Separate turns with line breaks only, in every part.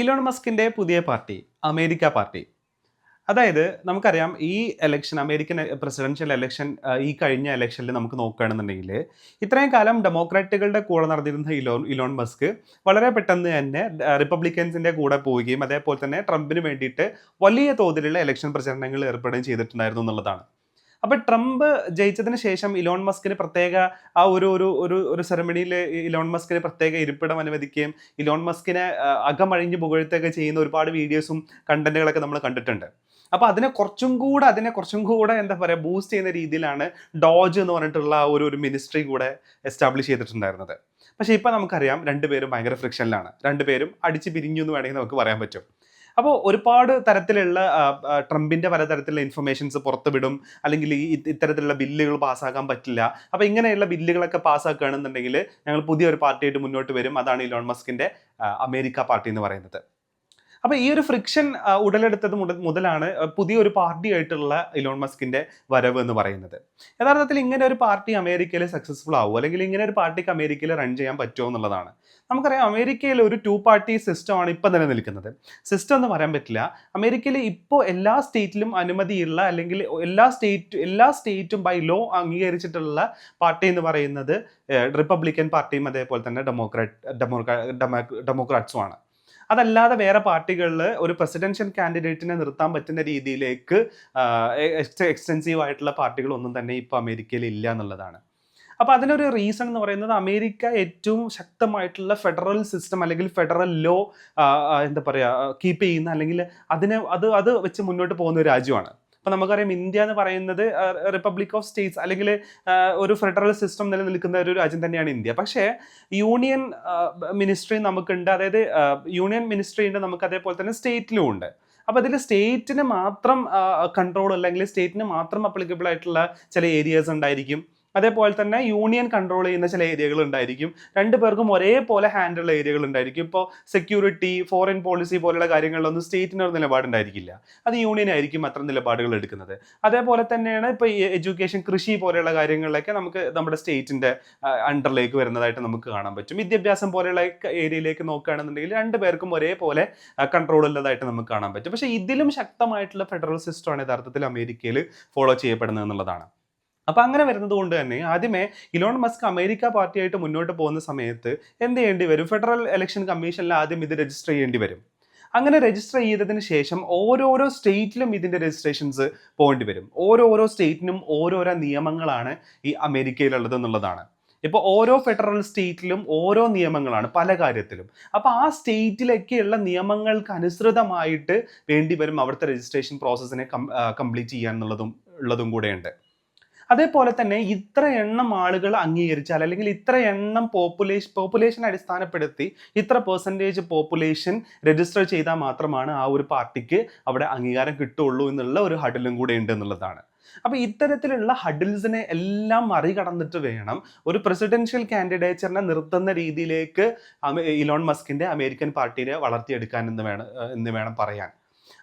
Elon മസ്കിന്റെ പുതിയ party America party. അതായത് നമുക്കറിയാം ഈ എലക്ഷൻ അമേരിക്കൻ പ്രസിഡൻഷ്യൽ എലക്ഷൻ ഈ കഴിഞ്ഞ ഇലക്ഷനിൽ നമുക്ക് നോക്കുകയാണെന്നുണ്ടെങ്കിൽ ഇത്രയും കാലം ഡെമോക്രാറ്റുകളുടെ കൂടെ നടന്നിരുന്ന ഇലോൺ ഇലോൺ മസ്ക് വളരെ പെട്ടെന്ന് തന്നെ റിപ്പബ്ലിക്കൻസിന്റെ കൂടെ പോവുകയും അതേപോലെ തന്നെ ട്രംപിന് വേണ്ടിയിട്ട് വലിയ തോതിലുള്ള ഇലക്ഷൻ പ്രചരണങ്ങൾ ഏർപ്പെടുകയും ചെയ്തിട്ടുണ്ടായിരുന്നു എന്നുള്ളതാണ്. അപ്പൊ ട്രംപ് ജയിച്ചതിന് ശേഷം ഇലോൺ മസ്കിന് പ്രത്യേക ആ ഒരു ഒരു ഒരു ഒരു സെറമണിയിൽ ഇലോൺ മസ്കിന് പ്രത്യേക ഇരിപ്പിടം അനുവദിക്കുകയും ഇലോൺ മസ്കിനെ അകമഴിഞ്ഞു പുകഴ്ത്തൊക്കെ ചെയ്യുന്ന ഒരുപാട് വീഡിയോസും കണ്ടന്റുകളൊക്കെ നമ്മൾ കണ്ടിട്ടുണ്ട്. അപ്പൊ അതിനെ കുറച്ചും കൂടെ അതിനെ കുറച്ചും കൂടെ എന്താ പറയുക ബൂസ്റ്റ് ചെയ്യുന്ന രീതിയിലാണ് ഡോജ് എന്ന് പറഞ്ഞിട്ടുള്ള ഒരു ഒരു മിനിസ്ട്രി കൂടെ എസ്റ്റാബ്ലിഷ് ചെയ്തിട്ടുണ്ടായിരുന്നത്. പക്ഷെ ഇപ്പൊ നമുക്കറിയാം രണ്ടുപേരും ഭയങ്കര ഫ്രിക്ഷനിലാണ് രണ്ടുപേരും അടിച്ച് പിരിഞ്ഞു എന്ന് വേണമെങ്കിൽ നമുക്ക് പറയാൻ പറ്റും. അപ്പോൾ ഒരുപാട് തരത്തിലുള്ള ട്രംപിന്റെ പല ട്രംപിന്റെ പലതരത്തിലുള്ള ഇൻഫർമേഷൻസ് പുറത്തുവിടും അല്ലെങ്കിൽ ഈ ഇത്തരത്തിലുള്ള ബില്ലുകൾ പാസ്സാക്കാൻ പറ്റില്ല. അപ്പോൾ ഇങ്ങനെയുള്ള ബില്ലുകളൊക്കെ പാസ്സാക്കുകയാണെന്നുണ്ടെങ്കിൽ ഞങ്ങൾ പുതിയൊരു പാർട്ടിയായിട്ട് മുന്നോട്ട് വരും. അതാണ് ഇലോൺ മസ്കിന്റെ അമേരിക്ക പാർട്ടി എന്ന് പറയുന്നത്. അപ്പൊ ഈ ഒരു ഫ്രിക്ഷൻ ഉടലെടുത്തത് മുതലാണ് പുതിയൊരു പാർട്ടി ആയിട്ടുള്ള ഇലോൺ മസ്കിന്റെ വരവ് എന്ന് പറയുന്നത്. യഥാർത്ഥത്തിൽ ഇങ്ങനെ ഒരു പാർട്ടി അമേരിക്കയിൽ സക്സസ്ഫുൾ ആവും? അല്ലെങ്കിൽ ഇങ്ങനെ ഒരു പാർട്ടിക്ക് അമേരിക്കയിൽ റൺ ചെയ്യാൻ പറ്റുമോ എന്നുള്ളതാണ്. നമുക്കറിയാം അമേരിക്കയിൽ ഒരു ടു പാർട്ടി സിസ്റ്റം സിസ്റ്റമാണ് ഇപ്പം നിലനിൽക്കുന്നത്. സിസ്റ്റം എന്ന് പറയാൻ പറ്റില്ല. അമേരിക്കയിൽ ഇപ്പോൾ എല്ലാ സ്റ്റേറ്റിലും അനുമതിയുള്ള അല്ലെങ്കിൽ എല്ലാ സ്റ്റേറ്റ് എല്ലാ സ്റ്റേറ്റും ബൈ ലോ അംഗീകരിച്ചിട്ടുള്ള പാർട്ടി എന്ന് പറയുന്നത് റിപ്പബ്ലിക്കൻ പാർട്ടിയും അതേപോലെ തന്നെ ഡെമോക്രാറ്റ് ഡെമോക്രാ ഡെമോക്രാറ്റ്സും ആണ്. അതല്ലാതെ വേറെ പാർട്ടികളിൽ ഒരു പ്രസിഡൻഷ്യൽ കാൻഡിഡേറ്റിനെ നിർത്താൻ പറ്റുന്ന രീതിയിലേക്ക് എക്സ്റ്റെൻസീവ് ആയിട്ടുള്ള പാർട്ടികളൊന്നും തന്നെ ഇപ്പോൾ അമേരിക്കയിൽ ഇല്ല എന്നുള്ളതാണ്. അപ്പോൾ അതിനൊരു റീസൺ എന്ന് പറയുന്നത് അമേരിക്ക ഏറ്റവും ശക്തമായിട്ടുള്ള ഫെഡറൽ സിസ്റ്റം അല്ലെങ്കിൽ ഫെഡറൽ ലോ എന്താ പറയുക കീപ്പ് ചെയ്യുന്ന അല്ലെങ്കിൽ അതിനെ അത് അത് വെച്ച് മുന്നോട്ട് പോകുന്ന ഒരു രാജ്യമാണ്. അപ്പോൾ നമുക്കറിയാം ഇന്ത്യ എന്ന് പറയുന്നത് റിപ്പബ്ലിക് ഓഫ് സ്റ്റേറ്റ്സ് അല്ലെങ്കിൽ ഒരു ഫെഡറൽ സിസ്റ്റം നിലനിൽക്കുന്ന ഒരു രാജ്യം തന്നെയാണ് ഇന്ത്യ. പക്ഷേ യൂണിയൻ മിനിസ്ട്രി നമുക്കുണ്ട്. അതായത് യൂണിയൻ മിനിസ്ട്രി ഉണ്ട് നമുക്ക് അതേപോലെ തന്നെ സ്റ്റേറ്റിലും ഉണ്ട്. അപ്പോൾ അതിൽ സ്റ്റേറ്റിന് മാത്രം കൺട്രോൾ അല്ലെങ്കിൽ സ്റ്റേറ്റിന് മാത്രം അപ്ലിക്കബിൾ ആയിട്ടുള്ള ചില ഏരിയാസ് ഉണ്ടായിരിക്കും. അതേപോലെ തന്നെ യൂണിയൻ കൺട്രോൾ ചെയ്യുന്ന ചില ഏരിയകൾ ഉണ്ടായിരിക്കും. രണ്ടു പേർക്കും ഒരേപോലെ ഹാൻഡിലുള്ള ഏരിയകൾ ഉണ്ടായിരിക്കും. ഇപ്പോൾ സെക്യൂരിറ്റി ഫോറിൻ പോളിസി പോലുള്ള കാര്യങ്ങളിലൊന്നും സ്റ്റേറ്റിന് ഒരു നിലപാടുണ്ടായിരിക്കില്ല അത് യൂണിയൻ ആയിരിക്കും അത്തരം നിലപാടുകൾ എടുക്കുന്നത്. അതേപോലെ തന്നെയാണ് ഇപ്പോൾ എഡ്യൂക്കേഷൻ കൃഷി പോലെയുള്ള കാര്യങ്ങളിലൊക്കെ നമുക്ക് നമ്മുടെ സ്റ്റേറ്റിന്റെ അണ്ടറിലേക്ക് വരുന്നതായിട്ട് നമുക്ക് കാണാൻ പറ്റും. വിദ്യാഭ്യാസം പോലെയുള്ള ഏരിയയിലേക്ക് നോക്കുകയാണെന്നുണ്ടെങ്കിൽ രണ്ടു പേർക്കും ഒരേപോലെ കൺട്രോൾ ഉള്ളതായിട്ട് നമുക്ക് കാണാൻ പറ്റും. പക്ഷേ ഇതിലും ശക്തമായിട്ടുള്ള ഫെഡറൽ സിസ്റ്റമാണ് യഥാർത്ഥത്തിൽ അമേരിക്കയിൽ ഫോളോ ചെയ്യപ്പെടുന്നത് എന്നുള്ളതാണ്. അപ്പൊ അങ്ങനെ വരുന്നത് കൊണ്ട് തന്നെ ആദ്യമേ ഇലോൺ മസ്ക് അമേരിക്ക പാർട്ടിയായിട്ട് മുന്നോട്ട് പോകുന്ന സമയത്ത് എന്ത് ചെയ്യേണ്ടി വരും? ഫെഡറൽ ഇലക്ഷൻ കമ്മീഷനിൽ ആദ്യം ഇത് രജിസ്റ്റർ ചെയ്യേണ്ടി വരും. അങ്ങനെ രജിസ്റ്റർ ചെയ്തതിന് ശേഷം ഓരോരോ സ്റ്റേറ്റിലും ഇതിന്റെ രജിസ്ട്രേഷൻസ് പോകേണ്ടി വരും. ഓരോരോ സ്റ്റേറ്റിനും ഓരോരോ നിയമങ്ങളാണ് ഈ അമേരിക്കയിലുള്ളത് എന്നുള്ളതാണ്. ഇപ്പോൾ ഓരോ ഫെഡറൽ സ്റ്റേറ്റിലും ഓരോ നിയമങ്ങളാണ് പല കാര്യത്തിലും. അപ്പോൾ ആ സ്റ്റേറ്റിലൊക്കെയുള്ള നിയമങ്ങൾക്ക് അനുസൃതമായിട്ട് വേണ്ടി വരും അവിടുത്തെ രജിസ്ട്രേഷൻ പ്രോസസ്സിനെ കംപ്ലീറ്റ് ചെയ്യാൻ എന്നുള്ളതും ഉള്ളതും കൂടെയുണ്ട്. അതേപോലെ തന്നെ ഇത്ര എണ്ണം ആളുകൾ അംഗീകരിച്ചാൽ അല്ലെങ്കിൽ ഇത്ര എണ്ണം പോപ്പുലേഷൻ പോപ്പുലേഷൻ അടിസ്ഥാനപ്പെടുത്തി ഇത്ര പെർസെന്റേജ് പോപ്പുലേഷൻ രജിസ്റ്റർ ചെയ്താൽ മാത്രമാണ് ആ ഒരു പാർട്ടിക്ക് അവിടെ അംഗീകാരം കിട്ടുള്ളൂ എന്നുള്ള ഒരു ഹഡിലും കൂടെ ഉണ്ട് എന്നുള്ളതാണ്. അപ്പൊ ഇത്തരത്തിലുള്ള ഹഡിൽസിനെ എല്ലാം മറികടന്നിട്ട് വേണം ഒരു പ്രസിഡൻഷ്യൽ കാൻഡിഡേച്ചറിനെ നിർത്തുന്ന രീതിയിലേക്ക് ഇലോൺ മസ്കിന്റെ അമേരിക്കൻ പാർട്ടിയെ വളർത്തിയെടുക്കാൻ എന്ന് വേണം എന്ന് വേണം പറയാൻ.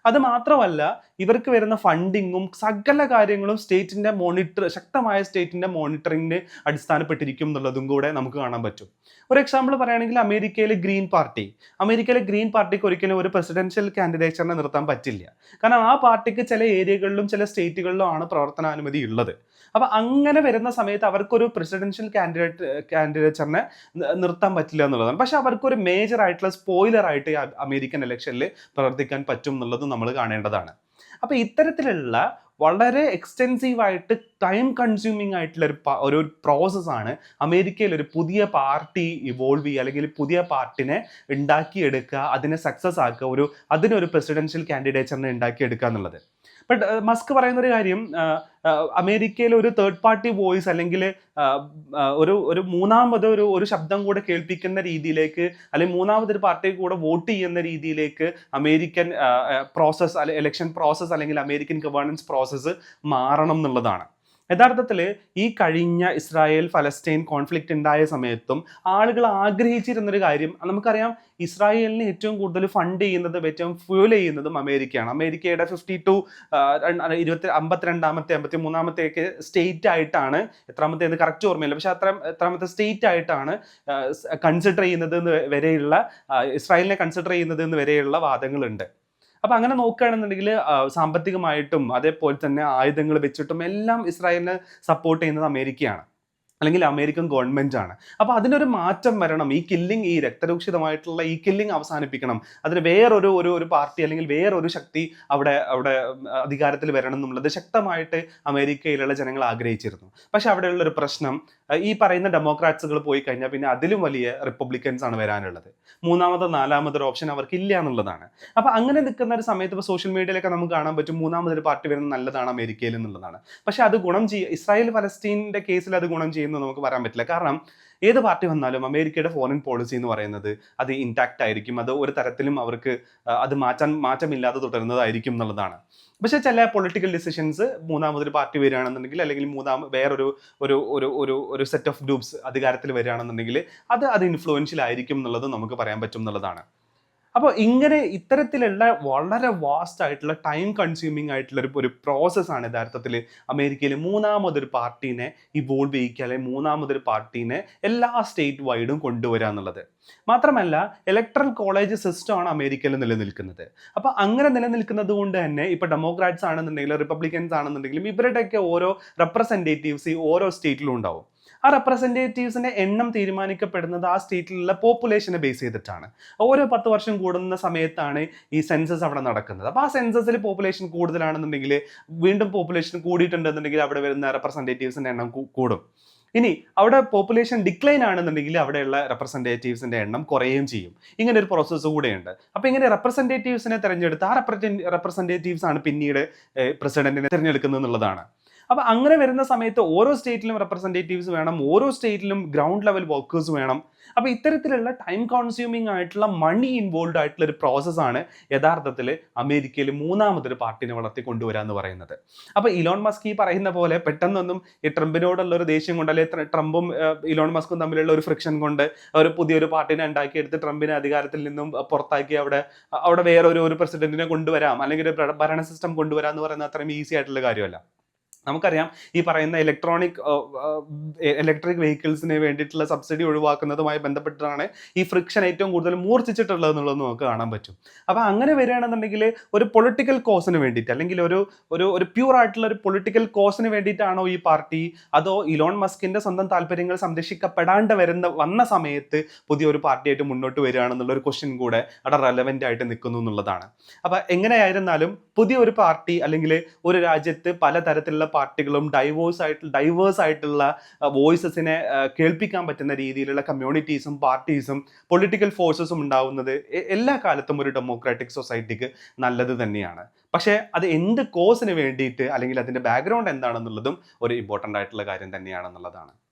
അത് മാത്രമല്ല ഇവർക്ക് വരുന്ന ഫണ്ടിങ്ങും സകല കാര്യങ്ങളും സ്റ്റേറ്റിന്റെ മോണിറ്റർ ശക്തമായ സ്റ്റേറ്റിന്റെ മോണിറ്ററിങ്ങിന് അടിസ്ഥാനപ്പെട്ടിരിക്കും എന്നുള്ളതും കൂടെ നമുക്ക് കാണാൻ പറ്റും. ഒരു എക്സാമ്പിൾ പറയുകയാണെങ്കിൽ അമേരിക്കയിലെ ഗ്രീൻ പാർട്ടി അമേരിക്കയിലെ ഗ്രീൻ പാർട്ടിക്ക് ഒരിക്കലും ഒരു പ്രസിഡൻഷ്യൽ കാൻഡിഡേച്ചറിനെ നിർത്താൻ പറ്റില്ല. കാരണം ആ പാർട്ടിക്ക് ചില ഏരിയകളിലും ചില സ്റ്റേറ്റുകളിലും ആണ് പ്രവർത്തനാനുമതി ഉള്ളത്. അപ്പൊ അങ്ങനെ വരുന്ന സമയത്ത് അവർക്കൊരു പ്രസിഡൻഷ്യൽ കാൻഡിഡേറ്റ് കാൻഡിഡേച്ചറിനെ നിർത്താൻ പറ്റില്ല എന്നുള്ളതാണ്. പക്ഷെ അവർക്കൊരു മേജർ ആയിട്ടുള്ള സ്പോയിലർ ആയിട്ട് അമേരിക്കൻ ഇലക്ഷനിൽ പ്രവർത്തിക്കാൻ പറ്റും എന്നുള്ളത് നമ്മൾ കാണേണ്ടതാണ്. അപ്പോൾ ഇത്തരത്തിലുള്ള വളരെ എക്സ്റ്റെൻസീവ് ആയിട്ട് ടൈം കൺസ്യൂമിംഗ് ആയിട്ടുള്ള ഒരു ഒരു പ്രോസസ്സാണ് അമേരിക്കയിൽ ഒരു പുതിയ പാർട്ടി ഇവോൾവ് ചെയ്യുക അല്ലെങ്കിൽ പുതിയ പാർട്ടിനെ ഉണ്ടാക്കിയെടുക്കുക അതിനെ സക്സസ് ആക്കുക ഒരു അതിനൊരു പ്രസിഡൻഷ്യൽ കാൻഡിഡേച്ചറിനെ ഉണ്ടാക്കിയെടുക്കുക എന്നുള്ളത്. ബട്ട് മസ്ക് പറയുന്ന ഒരു കാര്യം അമേരിക്കയിൽ ഒരു തേർഡ് പാർട്ടി വോയിസ് അല്ലെങ്കിൽ ഒരു ഒരു മൂന്നാമത് ഒരു ഒരു ശബ്ദം കൂടെ കേൾപ്പിക്കുന്ന രീതിയിലേക്ക് അല്ലെങ്കിൽ മൂന്നാമതൊരു പാർട്ടി കൂടെ വോട്ട് ചെയ്യുന്ന രീതിയിലേക്ക് അമേരിക്കൻ പ്രോസസ്സ് അല്ലെ ഇലക്ഷൻ പ്രോസസ്സ് അല്ലെങ്കിൽ അമേരിക്കൻ ഗവേണൻസ് പ്രോസസ്സ് മാറണം എന്നുള്ളതാണ്. യഥാർത്ഥത്തിൽ ഈ കഴിഞ്ഞ ഇസ്രായേൽ ഫലസ്തീൻ കോൺഫ്ലിക്റ്റ് ഉണ്ടായ സമയത്തും ആളുകൾ ആഗ്രഹിച്ചിരുന്നൊരു കാര്യം നമുക്കറിയാം ഇസ്രായേലിന് ഏറ്റവും കൂടുതൽ ഫണ്ട് ചെയ്യുന്നതും ഏറ്റവും ഫ്യൂൽ ചെയ്യുന്നതും അമേരിക്കയാണ്. അമേരിക്കയുടെ ഫിഫ്റ്റി ടു ഇരുപത്തി അമ്പത്തിരണ്ടാമത്തെ അമ്പത്തി മൂന്നാമത്തെ ഒക്കെ സ്റ്റേറ്റ് ആയിട്ടാണ് എത്രാമത്തെ എന്ന് കറക്റ്റ് ഓർമ്മയില്ല പക്ഷെ അത്ര എത്രാമത്തെ സ്റ്റേറ്റ് ആയിട്ടാണ് കൺസിഡർ ചെയ്യുന്നത് വരെയുള്ള ഇസ്രായേലിനെ കൺസിഡർ ചെയ്യുന്നത് വരെയുള്ള വാദങ്ങളുണ്ട്. അപ്പൊ അങ്ങനെ നോക്കുകയാണെന്നുണ്ടെങ്കിൽ സാമ്പത്തികമായിട്ടും അതേപോലെ തന്നെ ആയുധങ്ങൾ വെച്ചിട്ടും എല്ലാം ഇസ്രായേലിനെ സപ്പോർട്ട് ചെയ്യുന്നത് അമേരിക്കയാണ്. അല്ലെങ്കിൽ അമേരിക്കൻ ഗവൺമെന്റ് ആണ്. അപ്പോൾ അതിനൊരു മാറ്റം വരണം. ഈ കില്ലിംഗ് ഈ രക്തരൂക്ഷിതമായിട്ടുള്ള ഈ കില്ലിംഗ് അവസാനിപ്പിക്കണം. അതിന് വേറൊരു ഒരു ഒരു പാർട്ടി അല്ലെങ്കിൽ വേറൊരു ശക്തി അവിടെ അവിടെ അധികാരത്തിൽ വരണം എന്നുള്ളത് ശക്തമായിട്ട് അമേരിക്കയിലുള്ള ജനങ്ങൾ ആഗ്രഹിച്ചിരുന്നു. പക്ഷെ അവിടെയുള്ള ഒരു പ്രശ്നം ഈ പറയുന്ന ഡെമോക്രാറ്റ്സുകൾ പോയി കഴിഞ്ഞാൽ പിന്നെ അതിലും വലിയ റിപ്പബ്ലിക്കൻസ് ആണ് വരാനുള്ളത്. മൂന്നാമതോ നാലാമതൊരു ഓപ്ഷൻ അവർക്ക് ഇല്ല എന്നുള്ളതാണ്. അപ്പോൾ അങ്ങനെ നിൽക്കുന്ന ഒരു സമയത്ത് ഇപ്പോൾ സോഷ്യൽ മീഡിയയിലൊക്കെ നമുക്ക് കാണാൻ പറ്റും മൂന്നാമതൊരു പാർട്ടി വരുന്നത് നല്ലതാണ് അമേരിക്കയിൽ എന്നുള്ളതാണ്. പക്ഷെ അത് ഗുണം ചെയ്യുക ഇസ്രായേൽ ഫലസ്തീന്റെ കേസിൽ അത് ഗുണം ചെയ്യുന്നു നമുക്ക് പറയാൻ പറ്റില്ല. കാരണം ഏത് പാർട്ടി വന്നാലും അമേരിക്കയുടെ ഫോറിൻ പോളിസി എന്ന് പറയുന്നത് അത് ഇൻടാക്റ്റ് ആയിരിക്കും. അത് ഒരു തരത്തിലും അവർക്ക് അത് മാറ്റാൻ മാറ്റമില്ലാതെ തുടരുന്നതായിരിക്കും എന്നുള്ളതാണ്. പക്ഷേ ചില പൊളിറ്റിക്കൽ ഡിസിഷൻസ് മൂന്നാമതൊരു പാർട്ടി വരികയാണെന്നുണ്ടെങ്കിൽ അല്ലെങ്കിൽ മൂന്നാം വേറൊരു ഒരു ഒരു ഒരു ഒരു സെറ്റ് ഓഫ് ഗ്രൂപ്പ്സ് അധികാരത്തിൽ വരികയാണെന്നുണ്ടെങ്കിൽ അത് അത് ഇൻഫ്ലുവൻഷ്യൽ ആയിരിക്കും എന്നുള്ളത് നമുക്ക് പറയാൻ പറ്റും എന്നുള്ളതാണ്. അപ്പോൾ ഇങ്ങനെ ഇത്തരത്തിലുള്ള വളരെ വാസ്റ്റ് ആയിട്ടുള്ള ടൈം കൺസ്യൂമിംഗ് ആയിട്ടുള്ള ഒരു പ്രോസസ്സാണ് യഥാർത്ഥത്തിൽ അമേരിക്കയിൽ മൂന്നാമതൊരു പാർട്ടീനെ ഇവോൾവ് ചെയ്യിക്കുക അല്ലെങ്കിൽ മൂന്നാമതൊരു പാർട്ടീനെ എല്ലാ സ്റ്റേറ്റ് വൈഡും കൊണ്ടുവരിക എന്നുള്ളത്. മാത്രമല്ല ഇലക്ട്രൽ കോളേജ് സിസ്റ്റമാണ് അമേരിക്കയിൽ നിലനിൽക്കുന്നത്. അപ്പോൾ അങ്ങനെ നിലനിൽക്കുന്നത് കൊണ്ട് തന്നെ ഇപ്പോൾ ഡെമോക്രാറ്റ്സ് ആണെന്നുണ്ടെങ്കിലും റിപ്പബ്ലിക്കൻസ് ആണെന്നുണ്ടെങ്കിലും ഇവരുടെയൊക്കെ ഓരോ റെപ്രസെന്റേറ്റീവ്സ് ഈ ഓരോ സ്റ്റേറ്റിലും ഉണ്ടാവും. ആ റെപ്രസെന്റേറ്റീവ്സിന്റെ എണ്ണം തീരുമാനിക്കപ്പെടുന്നത് ആ സ്റ്റേറ്റിലുള്ള പോപ്പുലേഷനെ ബേസ് ചെയ്തിട്ടാണ്. ഓരോ പത്ത് വർഷം കൂടുന്ന സമയത്താണ് ഈ സെൻസസ് അവിടെ നടക്കുന്നത്. അപ്പോൾ ആ സെൻസസിൽ പോപ്പുലേഷൻ കൂടുതലാണെന്നുണ്ടെങ്കിൽ വീണ്ടും പോപ്പുലേഷൻ കൂടിയിട്ടുണ്ടെന്നുണ്ടെങ്കിൽ അവിടെ വരുന്ന റെപ്രസെന്റേറ്റീവ്സിന്റെ എണ്ണം കൂടും. ഇനി അവിടെ പോപ്പുലേഷൻ ഡിക്ലൈൻ ആണെന്നുണ്ടെങ്കിൽ അവിടെയുള്ള റെപ്രസെന്റേറ്റീവ്സിന്റെ എണ്ണം കുറയുകയും ചെയ്യും. ഇങ്ങനെ ഒരു പ്രോസസ്സ് കൂടെയുണ്ട്. അപ്പോൾ ഇങ്ങനെ റെപ്രസെന്റേറ്റീവ്സിനെ തിരഞ്ഞെടുത്ത് ആ റെപ്രസെന്റേറ്റീവ്സ് ആണ് പിന്നീട് പ്രസിഡന്റിനെ തിരഞ്ഞെടുക്കുന്നത് എന്നുള്ളതാണ്. അപ്പൊ അങ്ങനെ വരുന്ന സമയത്ത് ഓരോ സ്റ്റേറ്റിലും റെപ്രസെന്റേറ്റീവ്സ് വേണം ഓരോ സ്റ്റേറ്റിലും ഗ്രൗണ്ട് ലെവൽ വർക്കേഴ്സ് വേണം. അപ്പോൾ ഇത്തരത്തിലുള്ള ടൈം കൺസ്യൂമിംഗ് ആയിട്ടുള്ള മണി ഇൻവോൾവ് ആയിട്ടുള്ള ഒരു പ്രോസസ്സാണ് യഥാർത്ഥത്തിൽ അമേരിക്കയിൽ മൂന്നാമതൊരു പാർട്ടിനെ വളർത്തി കൊണ്ടുവരിക എന്ന് പറയുന്നത്. അപ്പോൾ ഇലോൺ മസ്ക് ഈ പറയുന്ന പോലെ പെട്ടെന്നൊന്നും ഈ ട്രംപിനോടുള്ള ഒരു ദേഷ്യം കൊണ്ട് അല്ലെങ്കിൽ ട്രംപും ഇലോൺ മസ്കും തമ്മിലുള്ള ഒരു ഫ്രിക്ഷൻ കൊണ്ട് ഒരു പുതിയൊരു പാർട്ടിനെ ഉണ്ടാക്കിയെടുത്ത് ട്രംപിനെ അധികാരത്തിൽ നിന്നും പുറത്താക്കി അവിടെ അവിടെ വേറെ ഒരു ഒരു പ്രസിഡന്റിനെ കൊണ്ടുവരാം അല്ലെങ്കിൽ ഭരണ സിസ്റ്റം കൊണ്ടുവരാം എന്ന് പറയുന്നത് അത്രയും ഈസി ആയിട്ടുള്ള കാര്യമല്ല. നമുക്കറിയാം ഈ പറയുന്ന ഇലക്ട്രോണിക് ഇലക്ട്രിക് വെഹിക്കിൾസിന് വേണ്ടിയിട്ടുള്ള സബ്സിഡി ഒഴിവാക്കുന്നതുമായി ബന്ധപ്പെട്ടിട്ടാണ് ഈ ഫ്രിക്ഷൻ ഏറ്റവും കൂടുതൽ മൂർച്ഛിച്ചിട്ടുള്ളത് എന്നുള്ളത് നമുക്ക് കാണാൻ പറ്റും. അപ്പോൾ അങ്ങനെ വരികയാണെന്നുണ്ടെങ്കിൽ ഒരു പൊളിറ്റിക്കൽ കോസിന് വേണ്ടിയിട്ട് അല്ലെങ്കിൽ ഒരു ഒരു ഒരു പ്യൂർ ആയിട്ടുള്ള ഒരു പൊളിറ്റിക്കൽ കോസിന് വേണ്ടിയിട്ടാണോ ഈ പാർട്ടി അതോ ഇലോൺ മസ്കിന്റെ സ്വന്തം താല്പര്യങ്ങൾ സംരക്ഷിക്കപ്പെടാണ്ട് വരുന്ന വന്ന സമയത്ത് പുതിയൊരു പാർട്ടിയായിട്ട് മുന്നോട്ട് വരികയാണെന്നുള്ള ഒരു ക്വസ്റ്റ്യൻ കൂടെ അവിടെ റെലവെന്റ് ആയിട്ട് നിൽക്കുന്നു എന്നുള്ളതാണ്. അപ്പൊ എങ്ങനെയായിരുന്നാലും പുതിയൊരു പാർട്ടി അല്ലെങ്കിൽ ഒരു രാജ്യത്ത് പലതരത്തിലുള്ള പാർട്ടികളും ഡൈവേഴ്സ് ആയിട്ട് ഡൈവേഴ്സ് ആയിട്ടുള്ള വോയിസസിനെ കേൾപ്പിക്കാൻ പറ്റുന്ന രീതിയിലുള്ള കമ്മ്യൂണിറ്റീസും പാർട്ടീസും പൊളിറ്റിക്കൽ ഫോഴ്സസും ഉണ്ടാവുന്നത് എല്ലാ കാലത്തും ഒരു ഡെമോക്രാറ്റിക് സൊസൈറ്റിക്ക് നല്ലത് തന്നെയാണ്. പക്ഷേ അത് എന്ത് കോസിന് വേണ്ടിയിട്ട് അല്ലെങ്കിൽ അതിന്റെ ബാക്ക്ഗ്രൗണ്ട് എന്താണെന്നുള്ളതും ഒരു ഇമ്പോർട്ടന്റ് ആയിട്ടുള്ള കാര്യം തന്നെയാണെന്നുള്ളതാണ്.